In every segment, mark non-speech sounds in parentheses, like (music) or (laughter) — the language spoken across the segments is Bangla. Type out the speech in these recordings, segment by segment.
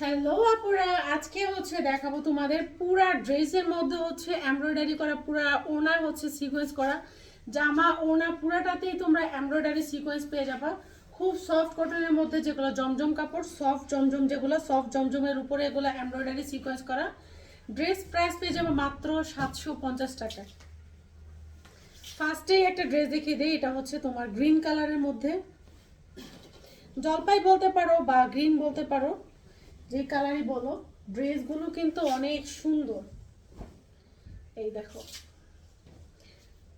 হ্যালো আপুরা। আজকে হচ্ছে দেখাবো তোমাদের পুরা ড্রেসের মধ্যে হচ্ছে এমব্রয়ডারি করা, পুরা ওনার হচ্ছে সিকোয়েন্স করা। জামা, ওনা পুরাটাতেই তোমরা এমব্রয়ডারি সিকোয়েন্স পেয়ে যাবা। খুব সফট কটনের মধ্যে যেগুলো জমজম কাপড় সফট জমজম যেগুলো সফট জমজমের উপরে এগুলো এমব্রয়ডারি সিকোয়েন্স করা। ড্রেস প্রাইস পেয়ে যাব মাত্র সাতশো পঞ্চাশ টাকা। ফার্স্টেই একটা ড্রেস দেখিয়ে দিই, এটা হচ্ছে তোমার গ্রিন কালারের মধ্যে। জলপাই বলতে পারো বা গ্রিন বলতে পারো। যে কালারই বলো, ড্রেসগুলো কিন্তু অনেক সুন্দর। এই দেখো।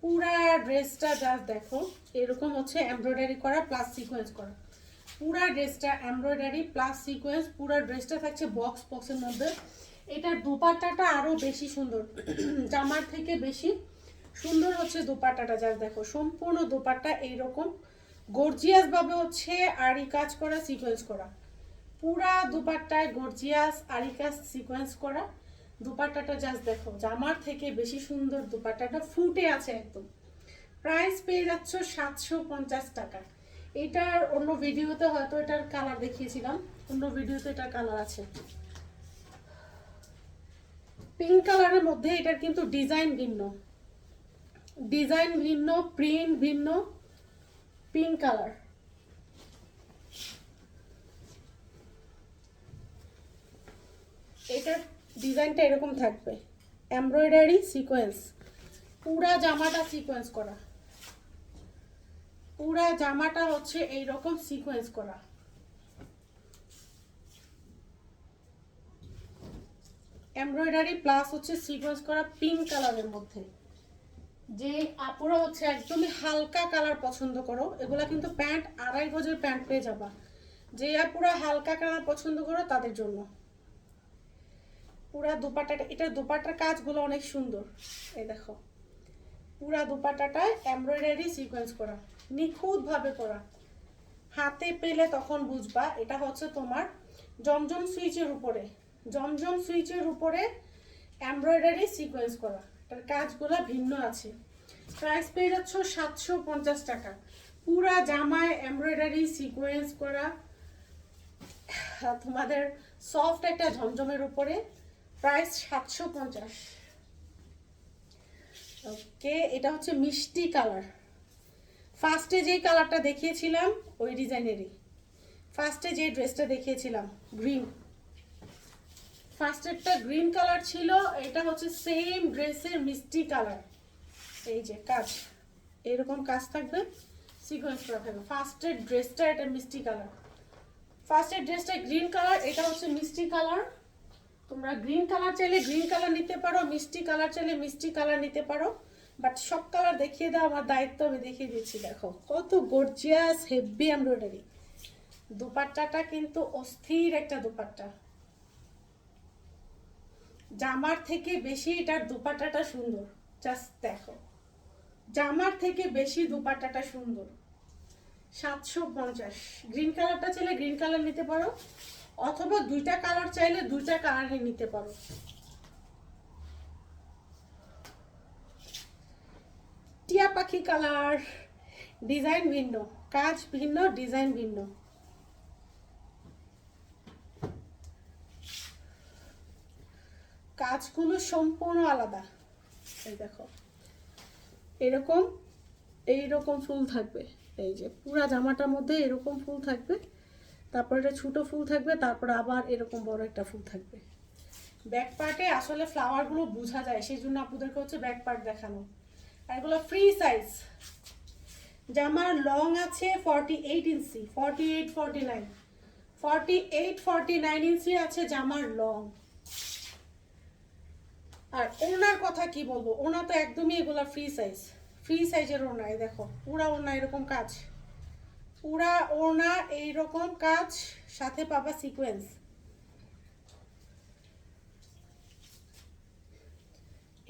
পুরা ড্রেসটা জাস্ট দেখো, এরকম হচ্ছে এমব্রয়ডারি করা প্লাস সিকোয়েন্স করা। পুরা ড্রেসটা এমব্রয়ডারি প্লাস সিকোয়েন্স পুরা ড্রেসটা থাকছে বক্স বক্সের মধ্যে। এটার দুপাট্টাটা আরও বেশি সুন্দর, (clears throat) জামার থেকে বেশি সুন্দর হচ্ছে দুপাট্টাটা যা দেখো। সম্পূর্ণ দুপাট্টা এইরকম। গর্জিয়াস ভাবে হচ্ছে আড়ি কাজ করা সিকোয়েন্স করা। পুরা দুপাট্টায় গর্জিয়াস, আরিকাস সিকোয়েন্স করা। দুপাট্টাটা জাস্ট দেখো, জামার থেকে বেশি সুন্দর দুপাট্টাটা ফুটে আছে একদম। প্রাইস পেয়ে যাচ্ছ সাতশো পঞ্চাশ টাকা। এটার অন্য ভিডিওতে হয়তো এটার কালার দেখিয়েছিলাম, অন্য ভিডিওতে এটার কালার আছে। পিঙ্ক কালারের মধ্যে এটার কিন্তু ডিজাইন ভিন্ন। ডিজাইন ভিন্ন প্রিন্ট ভিন্ন পিঙ্ক কালার এটার ডিজাইনটা এরকম থাকবে। এমব্রয়ডারি সিকোয়েন্স পুরা জামাটা সিকোয়েন্স করা। পুরা জামাটা হচ্ছে এই রকম সিকোয়েন্স করা। এমব্রয়ডারি প্লাস হচ্ছে সিকোয়েন্স করা পিঙ্ক কালারের মধ্যে। যে আপুরা হচ্ছে একদমই হালকা কালার পছন্দ করো, এগুলা কিন্তু প্যান্ট আড়াই গজের প্যান্ট পেয়ে যাবা। যে আপুরা হালকা কালার পছন্দ করো, তাদের জন্য। পুরা দুপাটাটা এটা দুপাটার কাজগুলো অনেক সুন্দর। এই দেখো। পুরা দুপাটাটায় এমব্রয়ডারি সিকোয়েন্স করা। নিখুঁতভাবে করা। হাতে পেলে তখন বুঝবা, এটা হচ্ছে তোমার জমজম সুইচের উপরে। জমজম সুইচের উপরে এমব্রয়ডারি সিকোয়েন্স করা। এটার কাজগুলো ভিন্ন আছে। প্রাইস পেয়ে যাচ্ছ সাতশো পঞ্চাশ টাকা। পুরা জামায় এমব্রয়ডারি সিকোয়েন্স করা। তোমাদের সফট একটা ঝমঝমের উপরে। প্রাইস সাতশো পঞ্চাশ। ওকে, এটা হচ্ছে মিষ্টি কালার। ফার্স্টে যেই কালারটা দেখিয়েছিলাম, ওই ডিজাইনেরই। ফার্স্টে যে ড্রেসটা দেখিয়েছিলাম, গ্রিন। ফার্স্টেরটা গ্রিন কালার ছিল, এটা হচ্ছে সেম ড্রেসের মিষ্টি কালার। এই যে, কাজ। এরকম কাজ থাকবে সিকোয়েন্স করা থাকবে। ফার্স্টের ড্রেসটা এটা মিষ্টি কালার। ফার্স্টের ড্রেসটা গ্রিন কালার, এটা হচ্ছে মিষ্টি কালার। তোমরা গ্রিন কালার চাইলে গ্রিন কালার নিতে পারো, মিষ্টি কালার চাইলে মিষ্টি কালার নিতে পারো বাট সব কালার দেখিয়ে দাও, আমার দায়িত্ব আমি দেখিয়ে দিচ্ছি, দেখো, কত গর্জিয়াস হেভি এমব্রয়ডারি দুপাট্টাটা কিন্তু অস্থির একটা দুপাট্টা। জামার থেকে বেশি এটার দুপাট্টাটা সুন্দর জাস্ট দেখো। জামার থেকে বেশি দুপাট্টাটা সুন্দর। সাতশো পঞ্চাশ। গ্রিন কালারটা চাইলে গ্রিন কালার নিতে পারো। অথবা দুইটা কালার চাইলে দুইটা কালারই নিতে পারো। টিয়া পাখি কালার ডিজাইন ভিন্ন, কাজ ভিন্ন ডিজাইন ভিন্ন। কাজগুলো সম্পূর্ণ আলাদা। এই দেখো, এরকম, এইরকম ফুল থাকবে। এই যে পুরা জামাটার মধ্যে এরকম ফুল থাকবে। তারপর এটা ছোটো ফুল থাকবে, তারপর আবার এরকম বড় একটা ফুল থাকবে। ব্যাক পার্টে আসলে ফ্লাওয়ারগুলো বোঝা যায় সেই জন্য আপনাদেরকে হচ্ছে ব্যাক পার্ট দেখানো। আর এগুলো ফ্রি সাইজ জামার লং আছে forty eight inch forty eight forty nine forty eight forty nine inch আছে জামার লং আর ওনার কথা কি বলব? ওনা তো একদমই এগুলা ফ্রি সাইজ ফ্রি সাইজের ওনা এই দেখো, পুরা ওনা এরকম কাজ। পুরা ওনা এইরকম কাজ, সাথে পাবা সিকোয়েন্স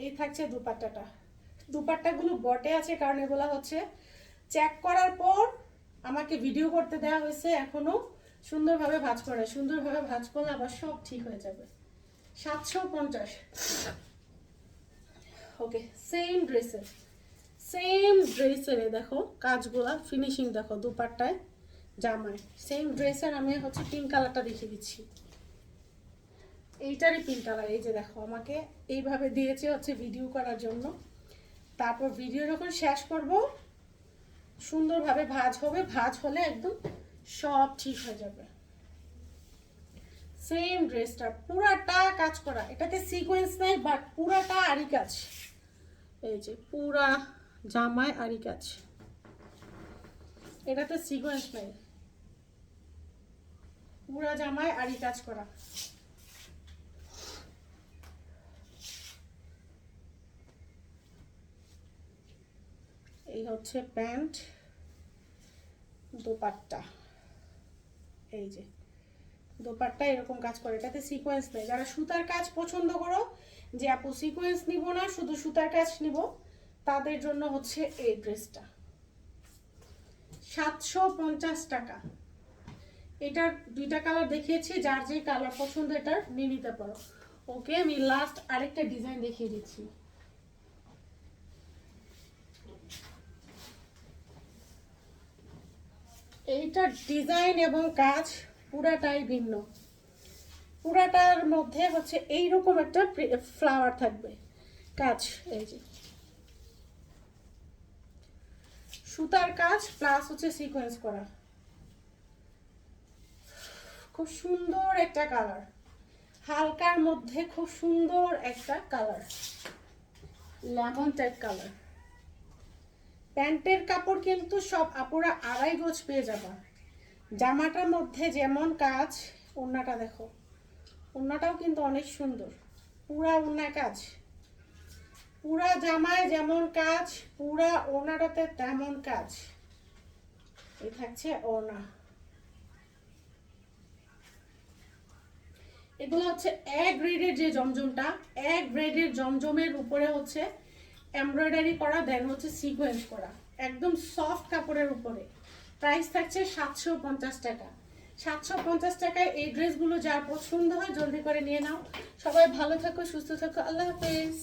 এই থাকছে দুপাট্টাটা। দুপাট্টাগুলো বটে আছে কারণ এগুলো হচ্ছে চেক করার পর আমাকে ভিডিও করতে দেওয়া হয়েছে এখনও। সুন্দরভাবে ভাজ করে সুন্দরভাবে ভাজ করলে আবার সব ঠিক হয়ে যাবে। সাতশো পঞ্চাশ। ওকে সেম ড্রেসের সেম ড্রেসের দেখো, কাজগুলা ফিনিশিং দেখো দুপাট্টায়, জামায়। সেম ড্রেসের আমি হচ্ছে পিঙ্ক কালারটা দেখিয়ে দিচ্ছি। এইটারই পিঙ্ক কালার এই যে দেখো, আমাকে এইভাবে দিয়েছে হচ্ছে ভিডিও করার জন্য। তারপর ভিডিও যখন শেষ করব, সুন্দরভাবে ভাজ হবে, ভাজ হলে একদম সব ঠিক হয়ে যাবে। সেম ড্রেসটা পুরাটা কাজ করা, এটাতে সিকোয়েন্স নাই বাট পুরাটা আরি কাজ। এই যে পুরা জামায় আরি কাজ। এটাতে সিকোয়েন্স নাই। পুরা জামায় আরি কাজ করা। এই হচ্ছে প্যান্ট, দোপাট্টা। এই যে, দোপাট্টা এরকম কাজ করে। এটাতে সিকোয়েন্স নেই। যারা সুতার কাজ পছন্দ করো, যে আপু সিকোয়েন্স নিব না, শুধু সুতার কাজ নিব। তাদের জন্য হচ্ছে এই ড্রেসটা। সাতশো পঞ্চাশ টাকা। এটার দুইটা কালার দেখিয়েছি, যার যে কালার পছন্দ এটার নিয়ে নিতে পারো। ওকে, আমি লাস্ট আরেকটা ডিজাইন দেখিয়ে দিচ্ছি। এইটার ডিজাইন এবং কাজ পুরাটাই ভিন্ন। পুরাটার মধ্যে হচ্ছে এইরকম একটা ফ্লাওয়ার থাকবে। কাজ, এই যে। সুতার কাজ প্লাস হচ্ছে সিকোয়েন্স করা। খুব সুন্দর একটা কালার হালকার মধ্যে খুব সুন্দর একটা কালার লেমন টাইপ কালার প্যান্টের কাপড় কিন্তু সব আপুরা আড়াই গজ পেয়ে যাবা। জামাটার মধ্যে যেমন কাজ, ওড়নাটা দেখো। ওড়নাটাও কিন্তু অনেক সুন্দর। পুরা ওড়না কাজ। পুরা জামায় যেমন কাজ, পুরা ওড়নাটাতে তেমন কাজ। এই থাকছে ওড়না এগুলো হচ্ছে এক গ্রেডের যে জমজমটা, এক গ্রেডের জমজমের উপরে হচ্ছে এমব্রয়ডারি করা দেন হচ্ছে সিকোয়েন্স করা। একদম সফট কাপড়ের উপরে। প্রাইস থাকছে সাতশো পঞ্চাশ টাকা। সাতশো পঞ্চাশ টাকায় এই ড্রেসগুলো যার পছন্দ হয় জলদি করে নিয়ে নাও। সবাই ভালো থাকো, সুস্থ থাকো। আল্লাহ হাফেজ।